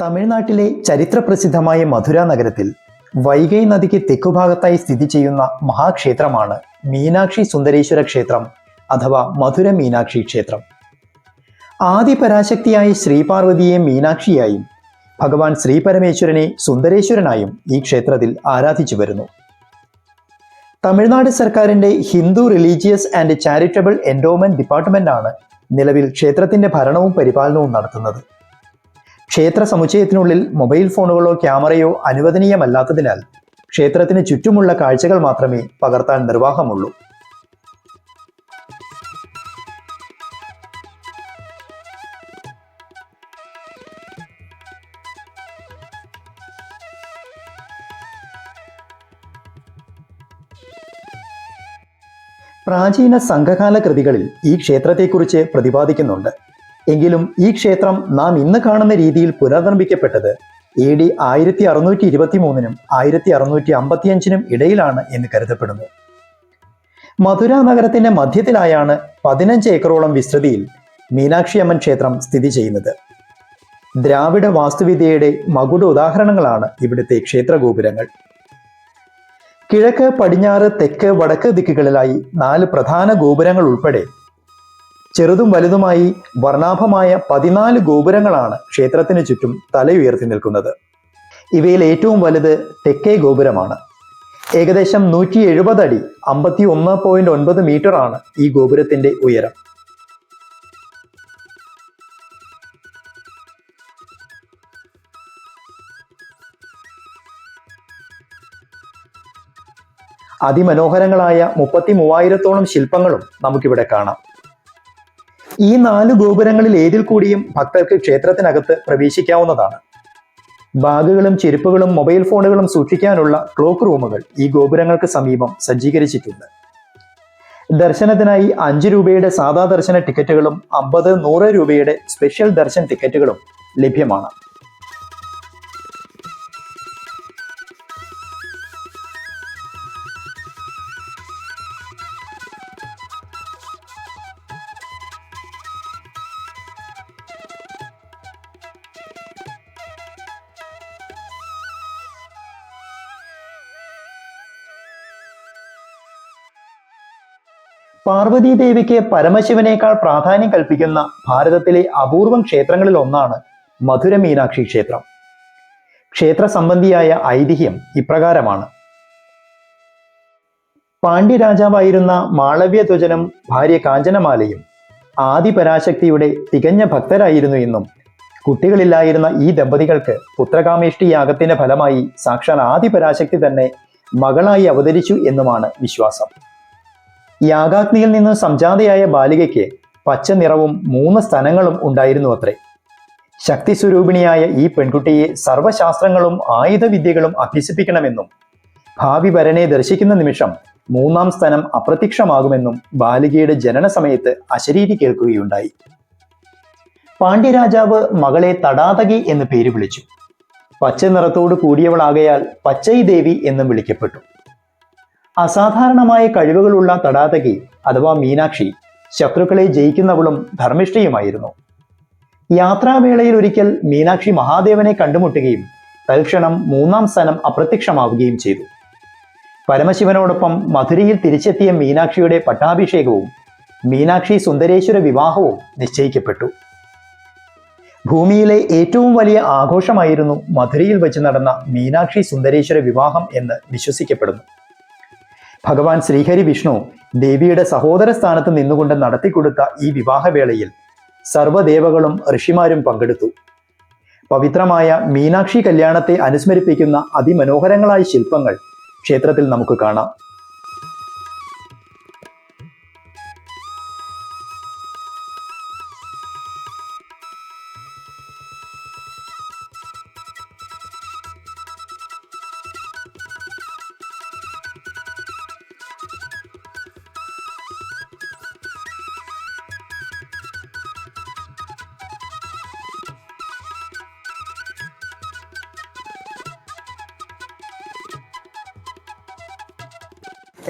തമിഴ്നാട്ടിലെ ചരിത്രപ്രസിദ്ധമായ മധുര നഗരത്തിൽ വൈഗൈ നദിക്ക് തെക്കുഭാഗത്തായി സ്ഥിതി ചെയ്യുന്ന മഹാക്ഷേത്രമാണ് മീനാക്ഷി സുന്ദരേശ്വര ക്ഷേത്രം അഥവാ മധുര മീനാക്ഷി ക്ഷേത്രം. ആദിപരാശക്തിയായ ശ്രീപാർവതിയെ മീനാക്ഷിയായും ഭഗവാൻ ശ്രീപരമേശ്വരനെ സുന്ദരേശ്വരനായും ഈ ക്ഷേത്രത്തിൽ ആരാധിച്ചു വരുന്നു. തമിഴ്നാട് സർക്കാരിന്റെ Hindu religious and charitable endowment ഡിപ്പാർട്ട്മെന്റാണ് നിലവിൽ ക്ഷേത്രത്തിന്റെ ഭരണവും പരിപാലനവും നടത്തുന്നത്. ക്ഷേത്ര സമുച്ചയത്തിനുള്ളിൽ മൊബൈൽ ഫോണുകളോ ക്യാമറയോ അനുവദനീയമല്ലാത്തതിനാൽ ക്ഷേത്രത്തിന് ചുറ്റുമുള്ള കാഴ്ചകൾ മാത്രമേ പകർത്താൻ നിർവാഹമുള്ളൂ. പ്രാചീന സംഘകാല കൃതികളിൽ ഈ ക്ഷേത്രത്തെക്കുറിച്ച് പ്രതിപാദിക്കുന്നുണ്ട്. എങ്കിലും ഈ ക്ഷേത്രം നാം ഇന്ന് കാണുന്ന രീതിയിൽ പുനർനിർമ്മിക്കപ്പെട്ടത് എ ഡി ആയിരത്തി അറുന്നൂറ്റി ഇരുപത്തി മൂന്നിനും ആയിരത്തി അറുന്നൂറ്റി അമ്പത്തിയഞ്ചിനും ഇടയിലാണ് എന്ന് കരുതപ്പെടുന്നു. മധുര നഗരത്തിന്റെ മധ്യത്തിലായാണ് പതിനഞ്ച് ഏക്കറോളം വിസ്തൃതിയിൽ മീനാക്ഷി അമ്മൻ ക്ഷേത്രം സ്ഥിതി ചെയ്യുന്നത്. ദ്രാവിഡ വാസ്തുവിദ്യയുടെ മകുട ഉദാഹരണങ്ങളാണ് ഇവിടുത്തെ ക്ഷേത്രഗോപുരങ്ങൾ. കിഴക്ക് പടിഞ്ഞാറ് തെക്ക് വടക്ക് ദിക്കുകളിലായി നാല് പ്രധാന ഗോപുരങ്ങൾ ഉൾപ്പെടെ ചെറുതും വലുതുമായി വർണാഭമായ പതിനാല് ഗോപുരങ്ങളാണ് ക്ഷേത്രത്തിന് ചുറ്റും തലയുയർത്തി നിൽക്കുന്നത്. ഇവയിൽ ഏറ്റവും വലുത് തെക്കേ ഗോപുരമാണ്. ഏകദേശം നൂറ്റി എഴുപത് അടി അമ്പത്തി ഒന്ന് പോയിന്റ് ഒൻപത് മീറ്റർ ആണ് ഈ ഗോപുരത്തിന്റെ ഉയരം. അതിമനോഹരങ്ങളായ മുപ്പത്തി മൂവായിരത്തോളം ശില്പങ്ങളും നമുക്കിവിടെ കാണാം. ഈ നാല് ഗോപുരങ്ങളിൽ ഏതിൽ കൂടിയും ഭക്തർക്ക് ക്ഷേത്രത്തിനകത്ത് പ്രവേശിക്കാവുന്നതാണ്. ബാഗുകളും ചെരുപ്പുകളും മൊബൈൽ ഫോണുകളും സൂക്ഷിക്കാനുള്ള ക്ലോക്ക് റൂമുകൾ ഈ ഗോപുരങ്ങൾക്ക് സമീപം സജ്ജീകരിച്ചിട്ടുണ്ട്. ദർശനത്തിനായി അഞ്ച് രൂപയുടെ സാധാ ദർശന ടിക്കറ്റുകളും അമ്പത് നൂറ് രൂപയുടെ സ്പെഷ്യൽ ദർശൻ ടിക്കറ്റുകളും ലഭ്യമാണ്. പാർവതി ദേവിക്ക് പരമശിവനേക്കാൾ പ്രാധാന്യം കൽപ്പിക്കുന്ന ഭാരതത്തിലെ അപൂർവം ക്ഷേത്രങ്ങളിൽ ഒന്നാണ് മധുര മീനാക്ഷി ക്ഷേത്രം. ക്ഷേത്ര സംബന്ധിയായ ഐതിഹ്യം ഇപ്രകാരമാണ്. പാണ്ഡ്യരാജാവായിരുന്ന മാളവ്യധ്വജനും ഭാര്യ കാഞ്ചനമാലയും ആദിപരാശക്തിയുടെ തികഞ്ഞ ഭക്തരായിരുന്നു എന്നും കുട്ടികളില്ലായിരുന്ന ഈ ദമ്പതികൾക്ക് പുത്രകാമേഷ്ടി യാഗത്തിന്റെ ഫലമായി സാക്ഷാൽ ആദിപരാശക്തി തന്നെ മകളായി അവതരിച്ചു എന്നുമാണ് വിശ്വാസം. യാഗാഗ്നിയിൽ നിന്ന് സംജാതയായ ബാലികയ്ക്ക് പച്ച നിറവും മൂന്ന് സ്ഥലങ്ങളും ഉണ്ടായിരുന്നു അത്രേ. ശക്തി സ്വരൂപിണിയായ ഈ പെൺകുട്ടിയെ സർവശാസ്ത്രങ്ങളും ആയുധവിദ്യകളും അഭ്യസിപ്പിക്കണമെന്നും ഭാവി വരനെ ദർശിക്കുന്ന നിമിഷം മൂന്നാം സ്ഥലം അപ്രത്യക്ഷമാകുമെന്നും ബാലികയുടെ ജനന സമയത്ത് അശരീരി കേൾക്കുകയുണ്ടായി. പാണ്ഡ്യരാജാവ് മകളെ തടാതകി എന്ന് പേര് വിളിച്ചു. പച്ച നിറത്തോട് കൂടിയവളാകയാൽ പച്ചൈ ദേവി എന്നും വിളിക്കപ്പെട്ടു. അസാധാരണമായ കഴിവുകളുള്ള തടാതകി അഥവാ മീനാക്ഷി ശത്രുക്കളെ ജയിക്കുന്നവളും ധർമ്മിഷ്ഠയുമായിരുന്നു. യാത്രാവേളയിൽ ഒരിക്കൽ മീനാക്ഷി മഹാദേവനെ കണ്ടുമുട്ടുകയും തൽക്ഷണം മൂന്നാം സ്ഥാനം അപ്രത്യക്ഷമാവുകയും ചെയ്തു. പരമശിവനോടൊപ്പം മധുരയിൽ തിരിച്ചെത്തിയ മീനാക്ഷിയുടെ പട്ടാഭിഷേകവും മീനാക്ഷി സുന്ദരേശ്വര വിവാഹവും നിശ്ചയിക്കപ്പെട്ടു. ഭൂമിയിലെ ഏറ്റവും വലിയ ആഘോഷമായിരുന്നു മധുരയിൽ വെച്ച് നടന്ന മീനാക്ഷി സുന്ദരേശ്വര വിവാഹം എന്ന് വിശ്വസിക്കപ്പെടുന്നു. ഭഗവാൻ ശ്രീഹരി വിഷ്ണു ദേവിയുടെ സഹോദര സ്ഥാനത്ത് നിന്നുകൊണ്ട് നടത്തിക്കൊടുത്ത ഈ വിവാഹവേളയിൽ സർവദേവകളും ഋഷിമാരും പങ്കെടുത്തു. പവിത്രമായ മീനാക്ഷി കല്യാണത്തെ അനുസ്മരിപ്പിക്കുന്ന അതിമനോഹരങ്ങളായ ശില്പങ്ങൾ ക്ഷേത്രത്തിൽ നമുക്ക് കാണാം.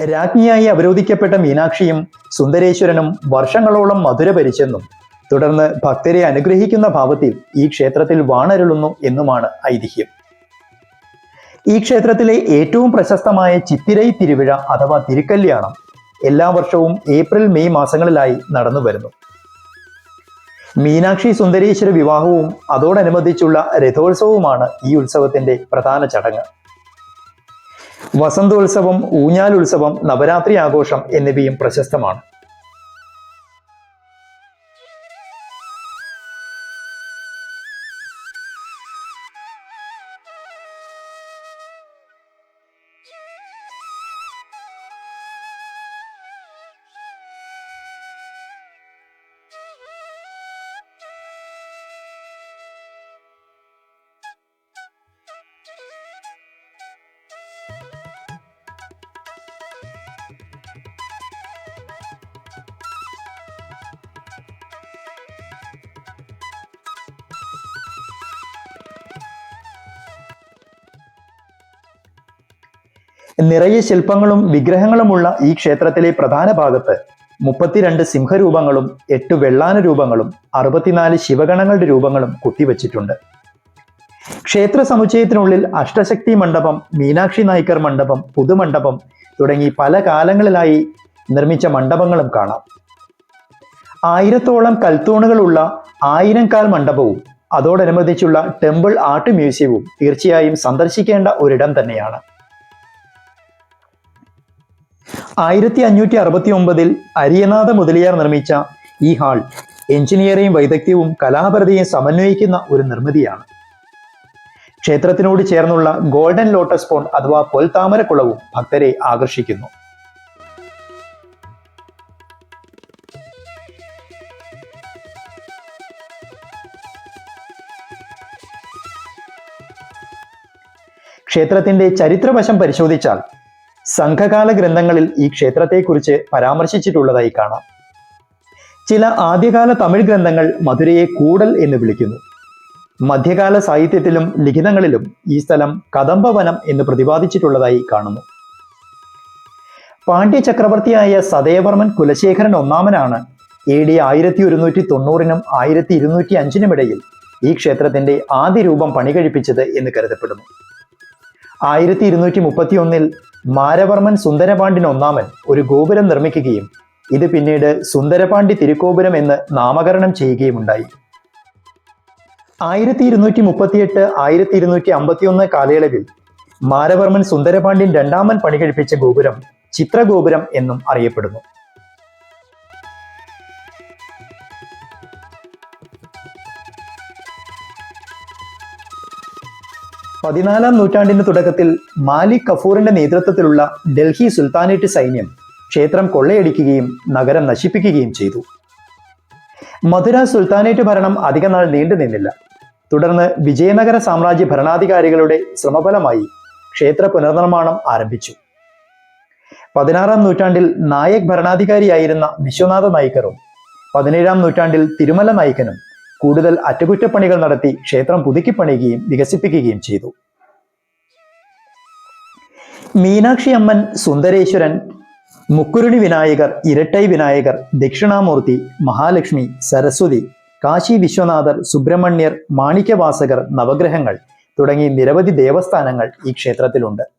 രാജ്ഞിയായി അവരോധിക്കപ്പെട്ട മീനാക്ഷിയും സുന്ദരേശ്വരനും വർഷങ്ങളോളം മധുര ഭരിച്ചെന്നും തുടർന്ന് ഭക്തരെ അനുഗ്രഹിക്കുന്ന ഭാവത്തിൽ ഈ ക്ഷേത്രത്തിൽ വാണരുളുന്നു എന്നുമാണ് ഐതിഹ്യം. ഈ ക്ഷേത്രത്തിലെ ഏറ്റവും പ്രശസ്തമായ ചിത്തിരൈ തിരുവിഴ അഥവാ തിരുക്കല്യാണം എല്ലാ വർഷവും ഏപ്രിൽ മെയ് മാസങ്ങളിലായി നടന്നു വരുന്നു. മീനാക്ഷി സുന്ദരേശ്വര വിവാഹവും അതോടനുബന്ധിച്ചുള്ള രഥോത്സവവുമാണ് ഈ ഉത്സവത്തിന്റെ പ്രധാന ചടങ്ങ്. വസന്തോത്സവം ഊഞ്ഞാലുത്സവം നവരാത്രി ആഘോഷം എന്നിവയും പ്രശസ്തമാണ്. നിറയെ ശില്പങ്ങളും വിഗ്രഹങ്ങളുമുള്ള ഈ ക്ഷേത്രത്തിലെ പ്രധാന ഭാഗത്ത് മുപ്പത്തിരണ്ട് സിംഹരൂപങ്ങളും എട്ട് വെള്ളാന രൂപങ്ങളും അറുപത്തിനാല് ശിവഗണങ്ങളുടെ രൂപങ്ങളും കുത്തിവച്ചിട്ടുണ്ട്. ക്ഷേത്ര സമുച്ചയത്തിനുള്ളിൽ അഷ്ടശക്തി മണ്ഡപം മീനാക്ഷി നായ്ക്കർ മണ്ഡപം പുതുമണ്ഡപം തുടങ്ങി പല കാലങ്ങളിലായി നിർമ്മിച്ച മണ്ഡപങ്ങളും കാണാം. ആയിരത്തോളം കൽത്തൂണുകളുള്ള ആയിരംകാൽ മണ്ഡപവും അതോടനുബന്ധിച്ചുള്ള ടെമ്പിൾ ആർട്ട് മ്യൂസിയവും തീർച്ചയായും സന്ദർശിക്കേണ്ട ഒരിടം തന്നെയാണ്. ആയിരത്തി അഞ്ഞൂറ്റി അറുപത്തി ഒമ്പതിൽ അരിയനാഥ മുതലിയാർ നിർമ്മിച്ച ഈ ഹാൾ എഞ്ചിനീയറിംഗ് വൈദഗ്ധ്യവും കലാപരതയും സമന്വയിക്കുന്ന ഒരു നിർമ്മിതിയാണ്. ക്ഷേത്രത്തിനോട് ചേർന്നുള്ള ഗോൾഡൻ ലോട്ടസ് പോൺ അഥവാ പൊൽത്താമരക്കുളവും ഭക്തരെ ആകർഷിക്കുന്നു. ക്ഷേത്രത്തിന്റെ ചരിത്രവശം പരിശോധിച്ചാൽ സംഘകാല ഗ്രന്ഥങ്ങളിൽ ഈ ക്ഷേത്രത്തെക്കുറിച്ച് പരാമർശിച്ചിട്ടുള്ളതായി കാണാം. ചില ആദ്യകാല തമിഴ് ഗ്രന്ഥങ്ങൾ മധുരയെ കൂടൽ എന്ന് വിളിക്കുന്നു. മധ്യകാല സാഹിത്യത്തിലും ലിഖിതങ്ങളിലും ഈ സ്ഥലം കദംബവനം എന്ന് പ്രതിപാദിച്ചിട്ടുള്ളതായി കാണുന്നു. പാണ്ഡ്യ ചക്രവർത്തിയായ സദയവർമ്മൻ കുലശേഖരൻ ഒന്നാമനാണ് എ ഡി ആയിരത്തി ഒരുന്നൂറ്റി തൊണ്ണൂറിനും ആയിരത്തി ഇരുന്നൂറ്റി അഞ്ചിനും ഇടയിൽ ഈ ക്ഷേത്രത്തിന്റെ ആദ്യ രൂപം പണികഴിപ്പിച്ചത് എന്ന് കരുതപ്പെടുന്നു. ആയിരത്തി ഇരുന്നൂറ്റി മുപ്പത്തി ഒന്നിൽ മാരവർമ്മൻ സുന്ദരപാണ്ഡ്യൻ ഒന്നാമൻ ഒരു ഗോപുരം നിർമ്മിക്കുകയും ഇത് പിന്നീട് സുന്ദരപാണ്ഡ്യ തിരുക്കോപുരം എന്ന് നാമകരണം ചെയ്യുകയുമുണ്ടായി. ആയിരത്തി ഇരുന്നൂറ്റി മുപ്പത്തിയെട്ട് ആയിരത്തി ഇരുന്നൂറ്റി അമ്പത്തി ഒന്ന് കാലയളവിൽ മാരവർമ്മൻ സുന്ദരപാണ്ഡ്യൻ രണ്ടാമൻ പണികഴിപ്പിച്ച ഗോപുരം ചിത്രഗോപുരം എന്നും അറിയപ്പെടുന്നു. പതിനാലാം നൂറ്റാണ്ടിന്റെ തുടക്കത്തിൽ മാലിക് കഫൂറിന്റെ നേതൃത്വത്തിലുള്ള ഡൽഹി സുൽത്താനേറ്റ് സൈന്യം ക്ഷേത്രം കൊള്ളയടിക്കുകയും നഗരം നശിപ്പിക്കുകയും ചെയ്തു. മധുര സുൽത്താനേറ്റ് ഭരണം അധികനാൾ നീണ്ടു നിന്നില്ല. തുടർന്ന് വിജയനഗര സാമ്രാജ്യ ഭരണാധികാരികളുടെ ശ്രമഫലമായി ക്ഷേത്ര പുനർനിർമ്മാണം ആരംഭിച്ചു. പതിനാറാം നൂറ്റാണ്ടിൽ നായക് ഭരണാധികാരിയായിരുന്ന വിശ്വനാഥ നായിക്കറും പതിനേഴാം നൂറ്റാണ്ടിൽ തിരുമല നായിക്കനും കൂടുതൽ അറ്റകുറ്റപ്പണികൾ നടത്തി ക്ഷേത്രം പുതുക്കിപ്പണിയുകയും വികസിപ്പിക്കുകയും ചെയ്തു. മീനാക്ഷി അമ്മൻ സുന്ദരേശ്വരൻ മുക്കുരുണി വിനായകർ ഇരട്ടൈ വിനായകർ ദക്ഷിണാമൂർത്തി മഹാലക്ഷ്മി സരസ്വതി കാശി വിശ്വനാഥർ സുബ്രഹ്മണ്യർ മാണിക്യവാസകർ നവഗ്രഹങ്ങൾ തുടങ്ങി നിരവധി ദേവസ്ഥാനങ്ങൾ ഈ ക്ഷേത്രത്തിലുണ്ട്.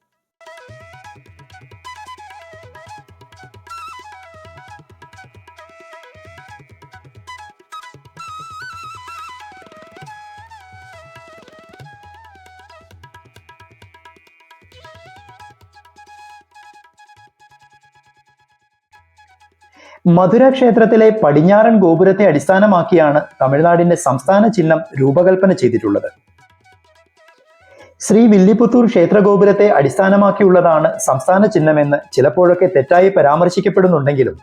മധുര ക്ഷേത്രത്തിലെ പടിഞ്ഞാറൻ ഗോപുരത്തെ അടിസ്ഥാനമാക്കിയാണ് തമിഴ്നാടിന്റെ സംസ്ഥാന ചിഹ്നം രൂപകൽപ്പന ചെയ്തിട്ടുള്ളത്. ശ്രീ വില്ലിപുത്തൂർ ക്ഷേത്രഗോപുരത്തെ അടിസ്ഥാനമാക്കിയുള്ളതാണ് സംസ്ഥാന ചിഹ്നമെന്ന് ചിലപ്പോഴൊക്കെ തെറ്റായി പരാമർശിക്കപ്പെടുന്നുണ്ടെങ്കിലും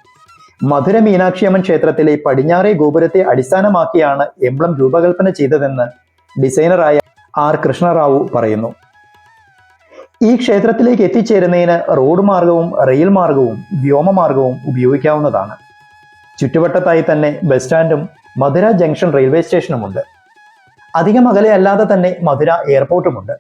മധുര മീനാക്ഷിയമ്മൻ ക്ഷേത്രത്തിലെ പടിഞ്ഞാറേ ഗോപുരത്തെ അടിസ്ഥാനമാക്കിയാണ് എംബ്ലം രൂപകൽപ്പന ചെയ്തതെന്ന് ഡിസൈനറായ ആർ. കൃഷ്ണറാവു പറയുന്നു. ഈ ക്ഷേത്രത്തിലേക്ക് എത്തിച്ചേരുന്നതിന് റോഡ് മാർഗവും റെയിൽ മാർഗവും വ്യോമമാർഗവും ഉപയോഗിക്കാവുന്നതാണ്. ചുറ്റുവട്ടത്തായി തന്നെ ബസ് സ്റ്റാൻഡും മധുര ജംഗ്ഷൻ റെയിൽവേ സ്റ്റേഷനുമുണ്ട് അധികം അകലെ അല്ലാതെ തന്നെ മധുര എയർപോർട്ടുമുണ്ട്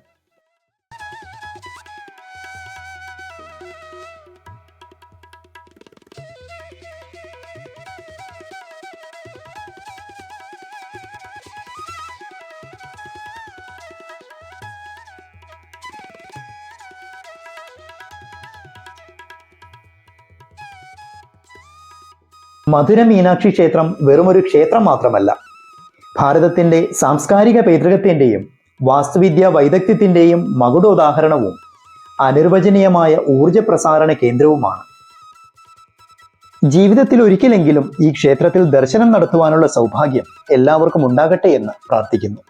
മധുര മീനാക്ഷി ക്ഷേത്രം വെറുമൊരു ക്ഷേത്രം മാത്രമല്ല. ഭാരതത്തിന്റെ സാംസ്കാരിക പൈതൃകത്തിന്റെയും വാസ്തുവിദ്യാ വൈദഗ്ധ്യത്തിന്റെയും മകുടോദാഹരണവും അനിർവചനീയമായ ഊർജ പ്രസാരണ കേന്ദ്രവുമാണ്. ജീവിതത്തിൽ ഒരിക്കലെങ്കിലും ഈ ക്ഷേത്രത്തിൽ ദർശനം നടത്തുവാനുള്ള സൗഭാഗ്യം എല്ലാവർക്കും ഉണ്ടാകട്ടെ എന്ന് പ്രാർത്ഥിക്കുന്നു.